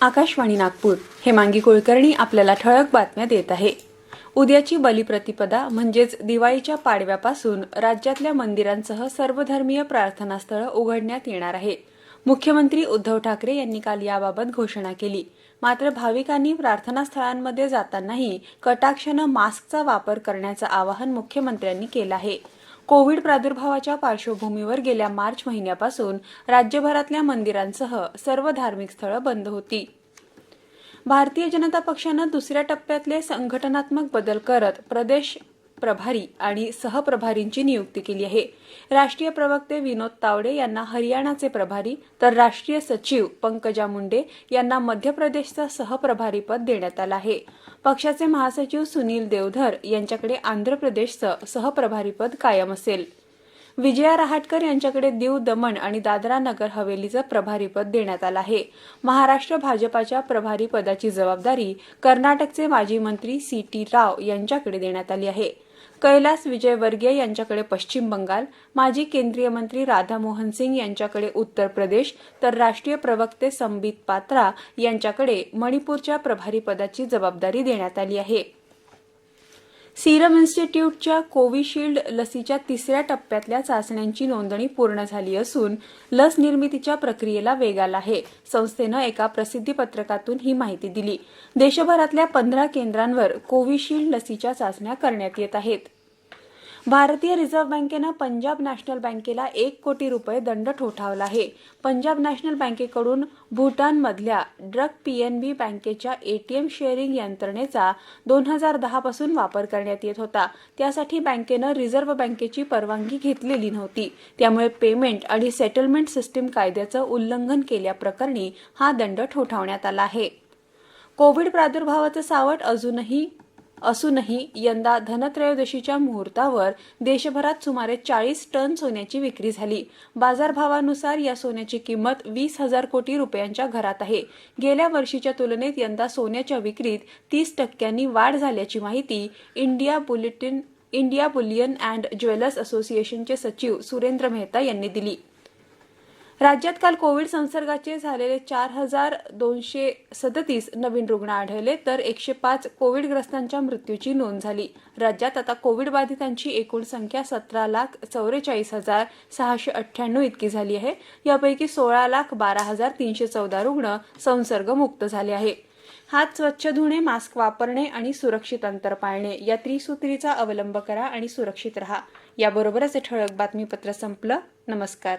आकाशवाणी नागपूर हेमांगी कुलकर्णी आपल्याला ठळक बातम्या देत आहे. उद्याची बलिप्रतिपदा म्हणजेच दिवाळीच्या पाडव्यापासून राज्यातल्या मंदिरांसह सर्वधर्मीय प्रार्थनास्थळं उघडण्यात येणार आहे. मुख्यमंत्री उद्धव ठाकरे यांनी काल याबाबत घोषणा केली. मात्र भाविकांनी प्रार्थनास्थळांमध्ये जातानाही कटाक्षानं मास्कचा वापर करण्याचं आवाहन मुख्यमंत्र्यांनी केलं आहे. कोविड प्रादुर्भावाच्या पार्श्वभूमीवर गेल्या मार्च महिन्यापासून राज्यभरातल्या मंदिरांसह सर्व धार्मिक स्थळं बंद होती. भारतीय जनता पक्षानं दुसऱ्या टप्प्यातले संघटनात्मक बदल करत प्रदेश प्रभारी आणि सहप्रभारींची नियुक्ती केली आहे. राष्ट्रीय प्रवक्ते विनोद तावडे यांना हरियाणाचे प्रभारी तर राष्ट्रीय सचिव पंकजा मुंडे यांना मध्य प्रदेशचं सहप्रभारीपद देण्यात आलं आहे. पक्षाचे महासचिव सुनील देवधर यांच्याकडे आंध्र प्रदेशचं सहप्रभारीपद कायम असेल. विजया रहाटकर यांच्याकडे दीव दमण आणि दादरा नगर हवेलीचं प्रभारीपद देण्यात आलं आहे. महाराष्ट्र भाजपाच्या प्रभारी पदाची जबाबदारी कर्नाटकचे माजी मंत्री सी टी राव यांच्याकडे देण्यात आली आहे. कैलास विजयवर्गीय यांच्याकडे पश्चिम बंगाल माजी केंद्रीय मंत्री राधामोहन सिंग यांच्याकडे उत्तर प्रदेश तर राष्ट्रीय प्रवक्ते संबित पात्रा यांच्याकडे मणिपूरच्या प्रभारीपदाची जबाबदारी देण्यात आली आहे. सिरम इन्स्टिट्यूटच्या कोविशिल्ड लसीच्या तिसऱ्या टप्प्यातल्या चाचण्यांची नोंदणी पूर्ण झाली असून लस निर्मितीच्या प्रक्रियेला वेग आला आहे. संस्थेनं एका प्रसिद्धी पत्रकातून ही माहिती दिली. देशभरातल्या पंधरा केंद्रांवर कोविशिल्ड लसीच्या चाचण्या करण्यात येत आहेत. भारतीय रिझर्व्ह बँकेनं पंजाब नॅशनल बँकेला एक कोटी रुपये दंड ठोठावला आहे. पंजाब नॅशनल बँकेकडून भूटानमधल्या ड्रग पीएनबी बँकेच्या एटीएम शेअरिंग यंत्रणेचा दोन हजार दहापासून वापर करण्यात येत होता. त्यासाठी बँकेनं रिझर्व्ह बँकेची परवानगी घेतलेली नव्हती. त्यामुळे पेमेंट आणि सेटलमेंट सिस्टीम कायद्याचं उल्लंघन केल्याप्रकरणी हा दंड ठोठावण्यात आला आहे. कोविड प्रादुर्भावाचं सावट अजूनही असूनही यंदा धनत्रयोदशीच्या मुहूर्तावर देशभरात सुमारे चाळीस टन सोन्याची विक्री झाली. बाजारभावानुसार या सोन्याची किंमत वीस हजार कोटी रुपयांच्या घरात आहे. गेल्या वर्षीच्या तुलनेत यंदा सोन्याच्या विक्रीत तीस टक्क्यांनी वाढ झाल्याची माहिती India bulletin India bullion and jewellers असोसिएशनचे सचिव सुरेंद्र मेहता यांनी दिली. राज्यात काल कोविड संसर्गाचे झालेले चार हजार दोनशे सदतीस नवीन रुग्ण आढळले तर एकशे पाच कोविडग्रस्तांच्या मृत्यूची नोंद झाली. राज्यात आता कोविड बाधितांची एकूण संख्या सतरा लाख चौवेचाळीस हजार सहाशे अठ्ठ्याण्णव इतकी झाली आहे. यापैकी सोळा लाख बारा हजार तीनशे चौदा रुग्ण संसर्गमुक्त झाले आहे. हात स्वच्छ धुणे मास्क वापरणे आणि सुरक्षित अंतर पाळणे या त्रिसूत्रीचा अवलंब करा आणि सुरक्षित रहा. याबरोबरच हे ठळक बातमीपत्र संपलं. नमस्कार.